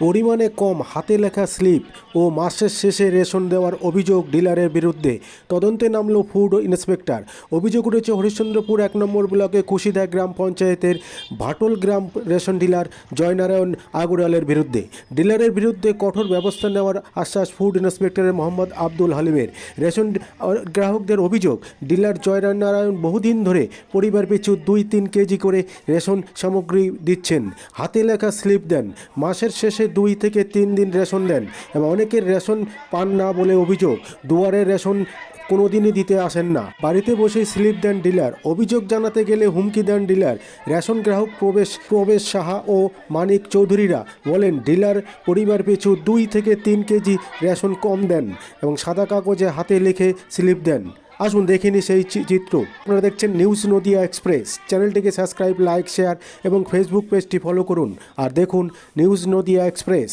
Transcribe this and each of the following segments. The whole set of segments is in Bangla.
পরিমাণে কম হাতে লেখা স্লিপ ও মাসের শেষে রেশন দেওয়ার অভিযোগ ডিলারের বিরুদ্ধে। তদন্তে নামল ফুড ইন্সপেক্টর। অভিযোগ উঠেছে, হরিশ্চন্দ্রপুর এক নম্বর ব্লকে কুশিদা গ্রাম পঞ্চায়েতের ভাটল গ্রাম রেশন ডিলার জয়নারায়ণ আগরওয়ালের বিরুদ্ধে। ডিলারের বিরুদ্ধে কঠোর ব্যবস্থা নেওয়ার আশ্বাস ফুড ইন্সপেক্টরের মোহাম্মদ আব্দুল হালিমের। রেশন গ্রাহকদের অভিযোগ, ডিলার জয়নারায়ণ বহুদিন ধরে পরিবার পিছু দুই তিন কেজি করে রেশন সামগ্রী দিচ্ছেন। হাতে লেখা স্লিপ দেন। মাসের শেষে দুই থেকে তিন দিন রেশন দেন এবং অনেকের রেশন পান না বলে অভিযোগ। দুয়ারে রেশন কোনোদিনই দিতে আসেন না। বাড়িতে বসেই স্লিপ দেন ডিলার। অভিযোগ জানাতে গেলে হুমকি দেন ডিলার। রেশন গ্রাহক প্রবেশ প্রবেশ সাহা ও মানিক চৌধুরীরা বলেন, ডিলার পরিবার পিছু দুই থেকে তিন কেজি রেশন কম দেন এবং সাদা কাগজে হাতে লিখে স্লিপ দেন। আসুন দেখে নিই সেই চিত্র। আপনারা দেখছেন নিউজ নদিয়া এক্সপ্রেস। চ্যানেলটিকে সাবস্ক্রাইব, লাইক, শেয়ার এবং ফেসবুক পেজটি ফলো করুন। আর দেখুন নিউজ নদিয়া এক্সপ্রেস।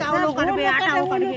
চাউলও কাটবে আটাও কাটবে।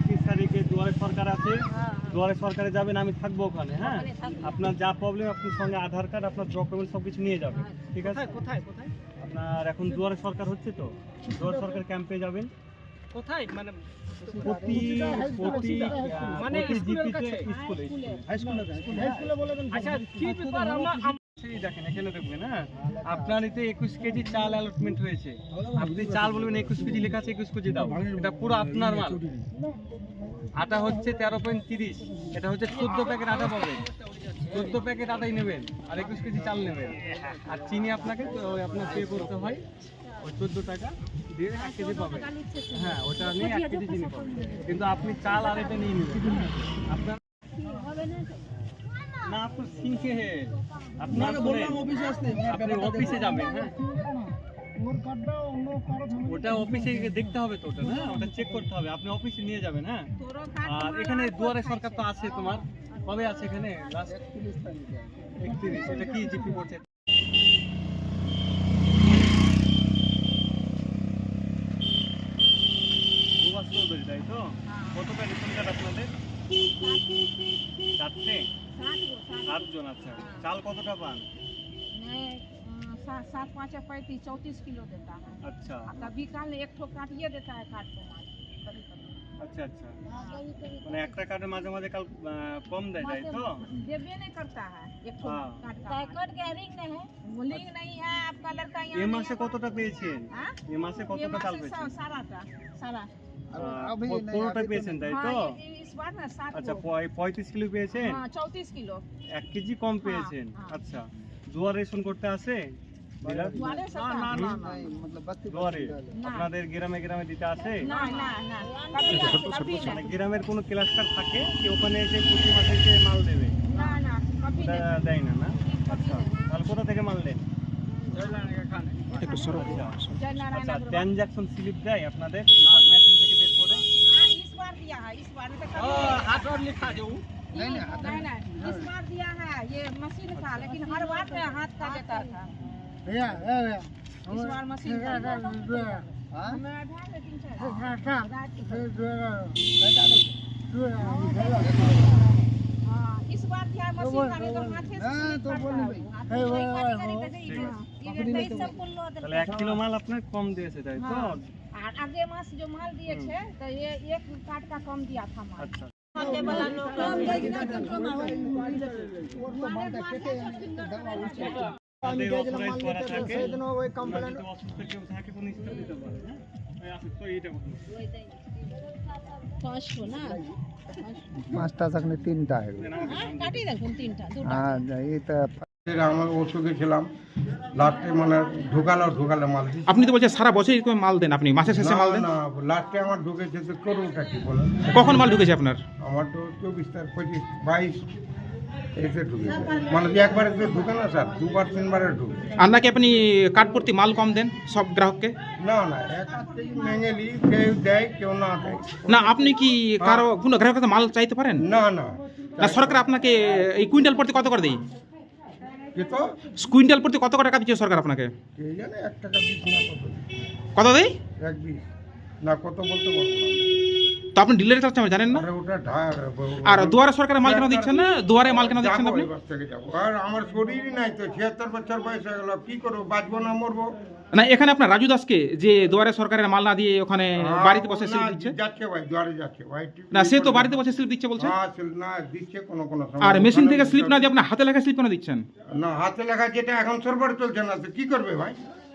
তারিখে দুয়ারে সরকার আছে দুয়ারে সরকারে যাবেন আমি থাকব ওখানে হ্যাঁ? আপনার যা প্রবলেম আপনার সঙ্গে আধার কার্ড আপনার ডকুমেন্ট সব কিছু নিয়ে যাবেন ঠিক আছে? কোথায় কোথায় আপনার এখন দুয়ারে সরকার হচ্ছে তো দুয়ারে সরকার ক্যাম্পে যাবেন। কোথায়? মানে প্রতি প্রতি মানে স্কুলে। আচ্ছা কি ব্যাপার? আমরা হ্যাঁ? আপনার এতে একুশ কেজি চাল অ্যালটমেন্ট হয়েছে। আপনি চাল বলবেন একুশ কেজি, লেখা আছে একুশ কেজি দাও। এটা পুরো আপনার মাল। আটা হচ্ছে তেরো পয়েন্ট তিরিশ। এটা হচ্ছে চোদ্দ প্যাকেট আটা পাবেন। চোদ্দ প্যাকেট আটাই নেবেন আর একুশ কেজি চাল নেবেন। আর চিনি আপনাকে আপনার পে করতে হয়। ওই চোদ্দ টাকা হ্যাঁ ওটা নিয়ে এক কেজি চিনি পাবেন। কিন্তু আপনি চাল আর এটা নিয়ে নেবেন। না আপনার সিংহে আপনার আপনি অফিসে যাবেন হ্যাঁ। ওটা অফিসে গিয়ে দেখতে হবে তো ওটা হ্যাঁ ওটা চেক করতে হবে। আপনি অফিসে নিয়ে যাবেন হ্যাঁ। আর এখানে দুয়ারে সরকার তো আছে তোমার। কবে আছে এখানে? লাস্ট একত্রিশ এটা কি জিপি পড়ছে? তাই তো? কতটা রেশন কার্ড আপনাদের চারটে? সাতজন আচ্ছা চাল কতটা পান मैं अ, सात सात पाँच पैंतीस चौंतीस किलो देता है আচ্ছা और कभी काल एक ठो काटिए देता है काट को माल कभी कभी আচ্ছা আচ্ছা हाँ, कभी कभी মানে একটা কার্ডের মাঝে মাঝে কাল আহ, কম দেয় তাই তো देवे नहीं करता है एक ठो हाँ। काट का पैकेट का रिंग नहीं है लिंग नहीं है आपका लड़का এ यहाँ মাসে কতটা পেয়েছেন हाँ? এ মাসে ये কতটা मास চাল से পেয়েছেন सा- सारा था सारा আহ, প- আচ্ছা, পঁয়ত্রিশ কিলো পেয়েছেন? এক কেজি কম পেয়েছেন? আচ্ছা আপনাদের গ্রামে গ্রামে দিতে গ্রামের কোনো ক্লাস্টার থাকে ওখানে এসে প্রতি মাসে এসে মাল দেবে? দেয় না না? আচ্ছা। তাহলে কোথা থেকে মাল দেন? ট্রানজাকশন আচ্ছা। আচ্ছা, স্লিপ দেয় আপনাদের? মেশিন থেকে? हाँ, हाथ और लिखा जो। नहीं नहीं स्मार्ट दिया है ये मशीन था लेकिन हर बार हाथ का देता था। भैया भैया इस बार मशीन का हाँ। मैं आधा लेकिन हाँ हाँ, हाँ, इस बार क्या मशीन तो का तो तो नहीं तो हाथे से तो बोल भाई। है। है। सब कुल लो तो 1 किलो माल अपने कम दे से जाए तो। और आगे मास जो माल दिए थे तो ये एक कार्ड का कम दिया था माल আচ্ছা आगे वाला लोग আমাদের authorized করা থাকে আর যদি অসুস্থ কেউ থাকে কোনো স্টার দিতে পারে হ্যাঁ ওই অসুস্থ এইটা বলুন। पाँच ना পাঁচটা থাকলে তিনটা হবে काटी देखो तीन टा दो হ্যাঁ এই তো আমার ছিলাম লাস্টে মানে ঢুকালো ঢুকালো মাল। আপনি তো বলছেন সারা বছর এরকম মাল দেন আপনি মাসের শেষে মাল দেন? না লাস্টে আমার ঢুকেছে তো করুটা কি বলো কখন মাল ঢুকেছে আপনার? আমার তো চব্বিশ পঁচিশ বাইশ ঢুকেছে। মানে একবারে তো ঢুকে না স্যার দুবার তিনবারে ঢুকে আর নাকি আপনি মাল কম দেন সব গ্রাহককে? না না মেঙ্গেলি কেউ দেয় কেউ না দেয়। না আপনি কি কারও কোনো গ্রাহকের মাল চাইতে পারেন? না না। না সরকার আপনাকে এই কুইন্টাল প্রতি কত করে দেয়? কি তো? কুইন্টাল প্রতি কত টাকা দিচ্ছে সরকার আপনাকে? এক টাকা কত? কত দেয় এক বিশ। না কত বলতে পারব তো আপনি ডিলের কাছে জানেন না? আরে দুয়ারে সরকারের মাল কেন দিচ্ছেন না? দুয়ারে মাল কেন দিচ্ছেন আপনি? আর আমার শরীরই নাই তো ছিয়াত্তর বছর বয়স হয়ে গেল। কি করব? বাঁচবো না মরবো? না এখানে আপনার রাজু দাসকে যে দুয়ারে সরকারের মাল না দিয়ে ওখানে বাড়িতে বসে স্লিপ দিচ্ছে? যাচ্ছে ভাই দুয়ারে যাচ্ছে। ভাই না সে তো বাড়িতে বসে স্লিপ দিচ্ছে বলছে? হ্যাঁ স্লিপ না দিচ্ছে কোনো কোনো সময়। আর মেশিন থেকে স্লিপ না দিয়ে আপনার হাতে লেখা স্লিপ কেন দিচ্ছেন? না হাতে লেখা যেটা এখন সরবর চলছে না কি করবে ভাই?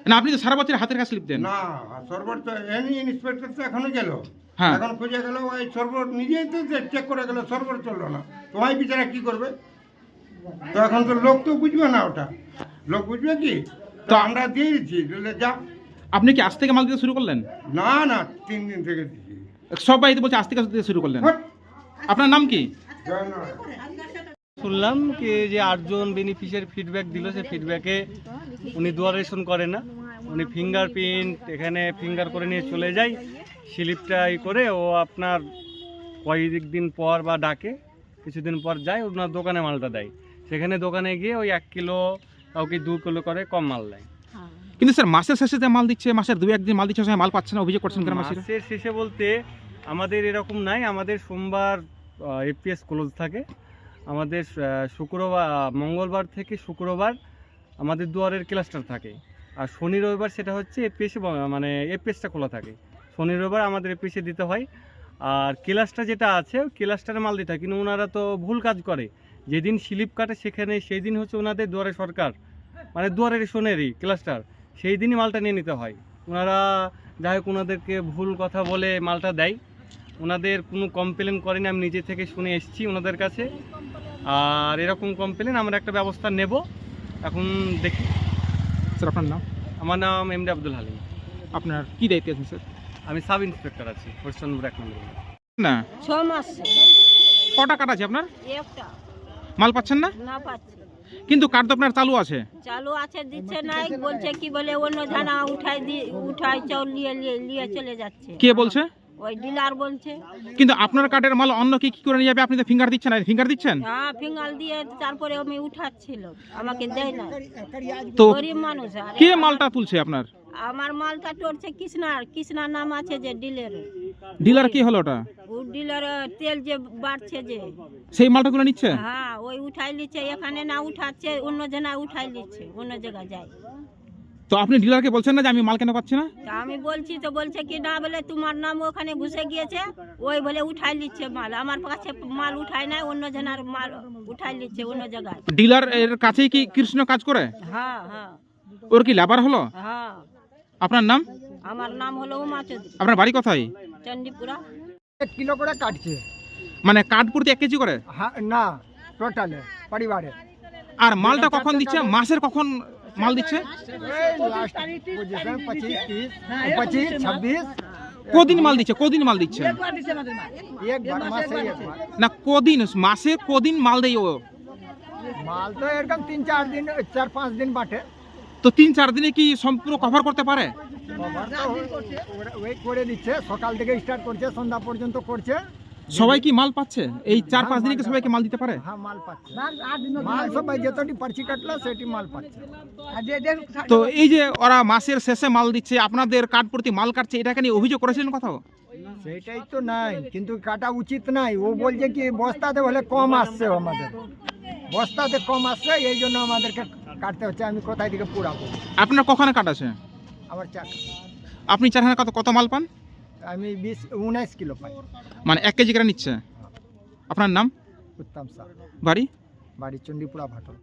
না আপনি তো সারা বছর হাতের কাছে স্লিপ দেন। না সরবর তো এনি ইন্সপেক্টর তো এখনও গেল। হ্যাঁ। এখন খুঁজে গেল ওই সরবর নিজেই তো চেক করে গেল সরবর চলল না। তো ওই বিচারা কি করবে? তো এখন তো লোক তো বুঝবে না ওটা। লোক বুঝবে কি? তো আমরা দিয়ে দিচ্ছি বলে যা। আপনি কি আজ থেকে মাল দিতে শুরু করলেন? না না তিন দিন থেকে দিচ্ছি। সব বলছে আজ থেকে দিতে শুরু করলেন। আপনার নাম কি? শুনলাম কি যে আটজন বেনিফিশিয়ারি ফিডব্যাক দিল সে ফিডব্যাকে উনি দুয়ারেশন করে না। উনি ফিঙ্গারপ্রিন্ট এখানে ফিঙ্গার করে নিয়ে চলে যায় স্লিপটা ই করে ও আপনার কয়েক দিন পর বা ডাকে কিছুদিন পর যায় ওনার দোকানে মালটা দেয়। সেখানে দোকানে গিয়ে ওই এক কিলো কাউকে দু কিলো করে কম মাল দেয়। কিন্তু স্যার মাসের শেষে যে মাল দিচ্ছে মাসের দুই একদিন মাল দিচ্ছে সে মাল পাচ্ছে না অভিযোগ করছেন গ্রামবাসীরা মাসের? শেষে বলতে আমাদের এরকম নাই আমাদের সোমবার এপিএস ক্লোজ থাকে। আমাদের শুক্রবার মঙ্গলবার থেকে শুক্রবার আমাদের দুয়ারের ক্লাস্টার থাকে। আর শনি রবিবার সেটা হচ্ছে এপিএস মানে এপিএসটা খোলা থাকে। শনি রবিবার আমাদের এপিএসে দিতে হয়। আর ক্লাসটা যেটা আছে ক্লাস্টারে মাল দিতে হয় কিন্তু ওনারা তো ভুল কাজ করে। যেদিন স্লিপ কাটে সেখানে সেই দিন হচ্ছে ওনাদের দুয়ারে সরকার। মানে দুয়ারের সোনেরই ক্লাস্টার। সেই দিনই মালটা নিয়ে নিতে হয়। ওনারা যাই হোক ওনাদেরকে ভুল কথা বলে মালটা দেয়। ওনাদের কোনো কমপ্লেন করেনি আমি নিজে থেকে শুনে এসেছি ওনাদের কাছে। আর এরকম কমপ্লেন আমরা একটা ব্যবস্থা নেব। এখন দেখি। স্যার আপনার নাম? আমার নাম এমডি আব্দুল হালিম। আপনার কি দায়িত্ব আছে স্যার? আমি সাব ইন্সপেক্টর আছি হরিশ্চন্দ্র এক নম্বর না। ছ মাস। কটা কাট আছে আপনার? একটা। মাল পাচ্ছেন না? না পাচ্ছি। কিন্তু কার্ড তো আপনার চালু আছে? চালু আছে দিচ্ছে নাই বলছে কি বলে অন্য জানা উঠাই দি উঠাই চাউল নিয়ে নিয়ে- নিয়ে চলে যাচ্ছে। কে বলছে? ওই ডিলার বলছে। কিন্তু আপনার কার্ডের মাল অন্য কি কি করে নিয়ে যাবে? আপনি তো ফিঙ্গার দিচ্ছেন না ফিঙ্গার দিচ্ছেন? হ্যাঁ ফিঙ্গাল দিয়ে তারপরে আমি উঠাচ্ছিল আমাকে দেয় না তো গরিব মানুষ আর। কে মালটা তুলছে আপনার? আমার মালটা টরছে কৃষ্ণার কৃষ্ণার নাম আছে যে ডিলের। ডিলার কি হলো ওটা? ও ডিলার তেল যে বাড়ছে যে। সেই মালটা তুলে নিচ্ছে? হ্যাঁ ওই উঠাই নিচ্ছে এখানে না উঠাচ্ছে অন্য জনা উঠাই নিচ্ছে অন্য জায়গায় যায়। তো আপনি ডিলারকে বলছেন না যে আমি মাল কেন পাচ্ছি না? তা আমি বলছি তো বলছে কি না বলে তোমার নাম ওখানে ঘুষে গিয়েছে ওই বলে উঠাই নিচ্ছে মাল। আমার কাছে মাল উঠায় নাই অন্য জনার মাল উঠাই নিচ্ছে অন্য জায়গায়। ডিলার এর কাছেই কি কৃষ্ণ কাজ করে? হ্যাঁ হ্যাঁ। ওর কি লেবার হলো? হ্যাঁ। আপনার নাম? আমার নাম হলো উমা চৌধুরী। আপনার বাড়ি কোথায়? চণ্ডীপুরা। এক কিলো করে কাটছে। মানে কাঠ প্রতি এক কেজি করে? হ্যাঁ না টোটালে পরিবারে। আর মালটা কখন দিচ্ছে? মাসের কখন মাল দিচ্ছে? এই লাস্ট পজিশন পঁচিশ ছাব্বিশ। কদিন মাল দিচ্ছে? কদিন মাল দিচ্ছে? এক বার মাসে একবার না কদিন মাসে কদিন মাল দেয় ও? মাল তো এরকম তিন চার দিন চার পাঁচ দিন বাটে। তো তিন চার দিনে কি সম্পূর্ণ কভার করতে পারে? করে দিচ্ছে সকাল থেকে স্টার্ট করছে সন্ধ্যা পর্যন্ত করছে। সবাই কি মাল পাচ্ছে? এই চার পাঁচ দিনে কি সবাইকে মাল দিতে পারে? হ্যাঁ মাল পাচ্ছে। মাল সবাই যতটি পার্চি কাটলো সেটি মাল পাচ্ছে। তো এই যে ওরা মাসের শেষে মাল দিচ্ছে আপনাদের কার্ড প্রতি মাল কাটছে এটাকে নিয়ে অভিযোগ করেছিলেন কোথাও? সেটাই তো নাই কিন্তু কাটা উচিত নাই। ও বলছে কি বস্তাতে হলে কম আসছে আমাদের। বস্তাতে কম আসছে এই জন্য আমাদেরকে কাটতে হচ্ছে আমি কোথায় থেকে পুরাবো? আপনার কখনো কাট আছে? আমার চাক আপনি চারখানা কত কত মাল পান? আমি বিশ উনিশ কিলো পাই। মানে এক কেজি করে নিচ্ছে? আপনার নাম? উত্তম শাহ বাড়ি? বাড়ি চণ্ডীপুরা ভাটল।